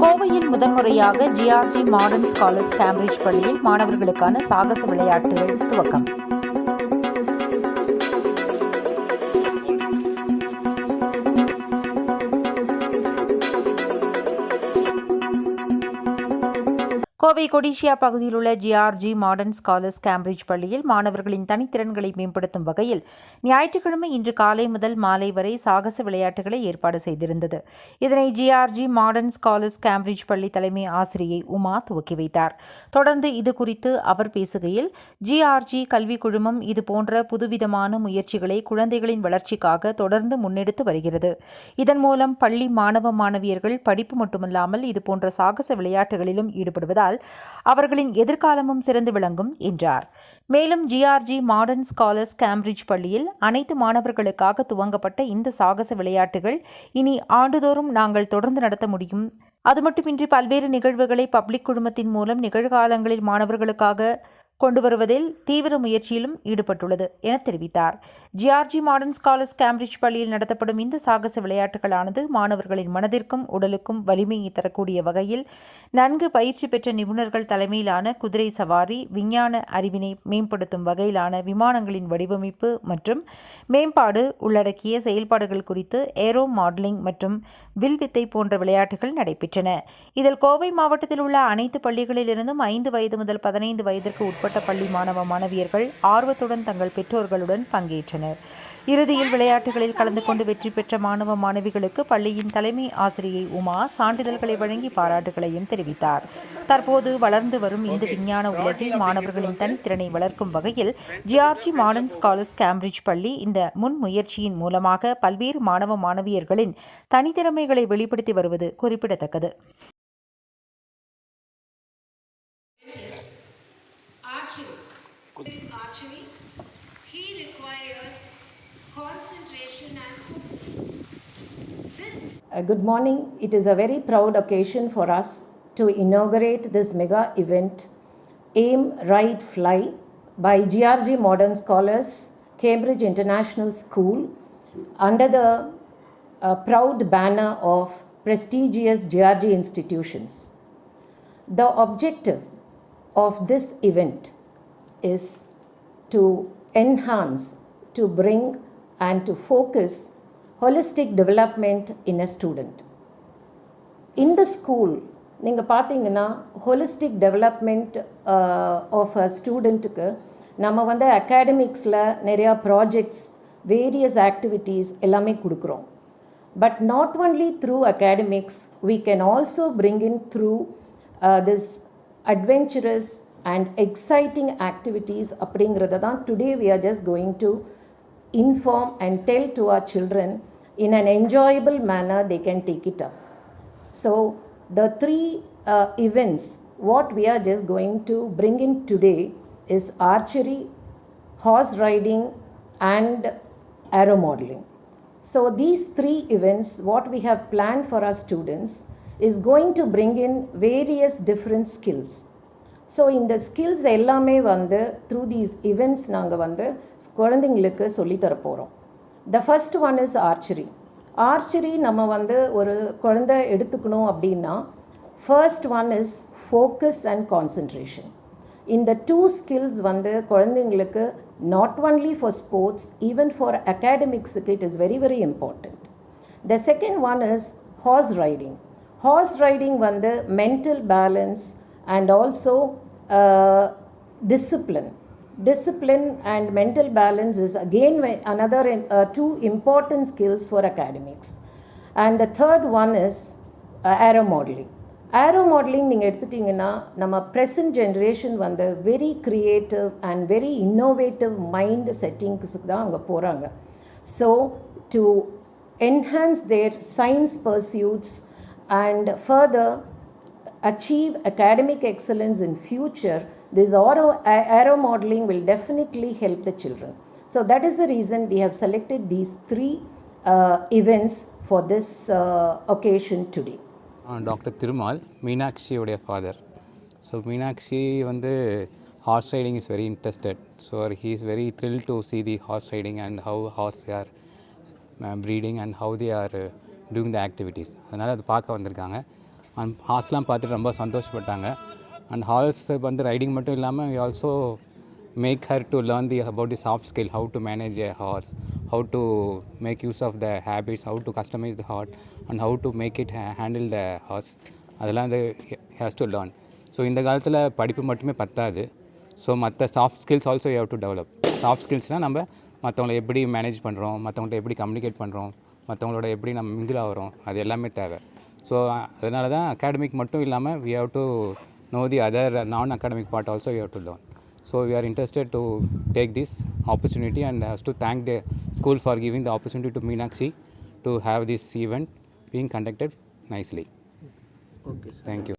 கோவையில் முதன்முறையாக GRG modern scholars Cambridge பள்ளியில் மாணவர்களுக்கான சாகச விளையாட்டுகள் துவக்கம். கோவை கொடிஷியா பகுதியில் உள்ள ஜிஆர்ஜி மாடர்ன் ஸ்காலர்ஸ் கேம்பிரிட்ஜ் பள்ளியில் மாணவர்களின் தனித்திறன்களை மேம்படுத்தும் வகையில் ஞாயிற்றுக்கிழமை இன்று காலை முதல் மாலை வரை சாகச விளையாட்டுகளை ஏற்பாடு செய்திருந்தது. இதனை ஜிஆர்ஜி மாடர்ன் ஸ்காலர்ஸ் கேம்பிரிட்ஜ் பள்ளி தலைமை ஆசிரியை உமா துவக்கி வைத்தார். தொடர்ந்து இது குறித்து அவர் பேசுகையில் ஜிஆர்ஜி கல்விக் குழுமம் இது போன்ற புதுவிதமான முயற்சிகளை குழந்தைகளின் வளர்ச்சிக்காக தொடர்ந்து முன்னெடுத்து வருகிறது. இதன் மூலம் பள்ளி மாணவ மாணவியர்கள் படிப்பு மட்டுமல்லாமல் இதுபோன்ற சாகச விளையாட்டுகளிலும் ஈடுபடுவதால் அவர்களின் எதிர்காலமும் சிறந்து விளங்கும் என்றார். மேலும் ஜிஆர்ஜி மாடர்ன் ஸ்காலர்ஸ் கேம்பிரிட்ஜ் பள்ளியில் அனைத்து மாணவர்களுக்காக துவங்கப்பட்ட இந்த சாகச விளையாட்டுகள் இனி ஆண்டுதோறும் நாங்கள் தொடர்ந்து நடத்த முடியும். அது மட்டுமின்றி பல்வேறு நிகழ்வுகளை பப்ளிக் குழுமத்தின் மூலம் நிகழ்காலங்களில் மாணவர்களுக்காக கொண்டு வருவதில் தீவிர முயற்சியிலும் ஈடுபட்டுள்ளது என தெரிவித்தார். ஜிஆர்ஜி மாடர்ன் ஸ்காலர்ஸ் கேம்பிரிட்ஜ் பள்ளியில் நடத்தப்படும் இந்த சாகச விளையாட்டுகளானது மாணவர்களின் மனதிற்கும் உடலுக்கும் வலிமையை தரக்கூடிய வகையில் நன்கு பயிற்சி பெற்ற நிபுணர்கள் தலைமையிலான குதிரை சவாரி விஞ்ஞான அறிவினை மேம்படுத்தும் வகையிலான விமானங்களின் வடிவமைப்பு மற்றும் மேம்பாடு உள்ளடக்கிய செயல்பாடுகள் குறித்து ஏரோ மாடலிங் மற்றும் வில்வித்தை போன்ற விளையாட்டுகள் நடைபெற்றன. இதில் கோவை மாவட்டத்தில் உள்ள அனைத்து பள்ளிகளிலிருந்தும் ஐந்து வயது முதல் பதினைந்து வயதிற்கு உட்பட உட்பட்ட பள்ளி மாணவ மாணவியர்கள் ஆர்வத்துடன் தங்கள் பெற்றோர்களுடன் பங்கேற்றனர். இறுதியில் விளையாட்டுகளில் கலந்து கொண்டு வெற்றி பெற்ற மாணவ மாணவிகளுக்கு பள்ளியின் தலைமை ஆசிரியை உமா சான்றிதழ்களை வழங்கி பாராட்டுகளையும் தெரிவித்தார். தற்போது வளர்ந்து வரும் இந்த விஞ்ஞான உலகில் மாணவர்களின் தனித்திறனை வளர்க்கும் வகையில் ஜிஆர்ஜி மாடர்ன் ஸ்காலர்ஸ் கேம்பிரிட்ஜ் பள்ளி இந்த முன்முயற்சியின் மூலமாக பல்வேறு மாணவ மாணவியர்களின் தனித்திறமைகளை வெளிப்படுத்தி வருவது குறிப்பிடத்தக்கது. Archery. Archery, he requires concentration and focus. Uh, Good morning. It is a very proud occasion for us to inaugurate this mega event, Aim, Ride, Fly, by GRG Modern Scholars, Cambridge International School, under the uh, proud banner of prestigious GRG institutions. The objective of this event is to enhance, to bring, and to focus holistic development in a student. இந்த school நீங்கள் பார்த்தீங்கன்னா holistic development of a ஸ்டூடெண்ட்டுக்கு நம்ம வந்து அகாடமிக்ஸில் நிறையா projects various activities எல்லாமே கொடுக்குறோம் but not only through academics we can also bring in through this adventurous and exciting activities அப்படிங்கிறத தான் today we are just going to inform and tell to our children in an enjoyable manner they can take it up so the three uh, events what we are just going to bring in today is archery horse riding and aero modeling so these three events what we have planned for our students is going to bring in various different skills so இந்த skills எல்லாமே வந்து through these events நாங்கள் வந்து குழந்தைங்களுக்கு சொல்லித்தர போகிறோம் the first one is archery archery நம்ம வந்து ஒரு குழந்தை எடுத்துக்கணும் அப்படின்னா first one is focus and concentration இந்த டூ ஸ்கில்ஸ் வந்து குழந்தைங்களுக்கு not only for sports even for அகாடமிக்ஸுக்கு it is very very important the second one is horse riding horse riding வந்து mental balance and also uh, discipline. Discipline and mental balance is again ve- another uh, two important skills for academics. And the third one is uh, aero modeling. Aero modeling நீங்கள் எடுத்துட்டிங்கன்னா நம்ம present generation வந்து very creative and very innovative mind செட்டிங்ஸுக்கு தான் அங்கே போகிறாங்க so to enhance their science pursuits and further achieve academic excellence in future this aero, a- aero modeling will definitely help the children so that is the reason we have selected these three uh, events for this uh, occasion today doctor Thirumal மீனாட்சியோடைய father so Meenakshi வந்து horse riding is very interested so he is very thrill to see the horse riding and how horse are breeding and how they are doing the activities அதனால் அது பார்க்க வந்திருக்காங்க and ஹார்ஸ்லாம் பார்த்துட்டு ரொம்ப சந்தோஷப்பட்டாங்க. And hours வந்து riding மட்டும் இல்லாமல் we also make her to learn the about the soft skill how to manage a horse how to make use of the habits how to customise the heart and how to make it handle the horse அதெல்லாம் வந்து has to learn so இந்த காலத்தில் படிப்பு மட்டுமே பத்தாது. So மற்ற soft skills also you have to develop soft ஸ்கில்ஸ்னால் நம்ம மற்றவங்கள எப்படி மேனேஜ் பண்ணுறோம் மற்றவங்கள்ட்ட எப்படி கம்யூனிகேட் பண்ணுறோம் மற்றவங்களோட எப்படி நம்ம மிங்கிள் ஆகிறோம் அது எல்லாமே தேவை. ஸோ அதனால தான் அகாடமிக் மட்டும் இல்லாமல் we have to know the other non academic part also you have to learn so we are interested to take this opportunity and has to thank the school for giving the opportunity to Meenakshi to have this event being conducted nicely. Okay sir thank you.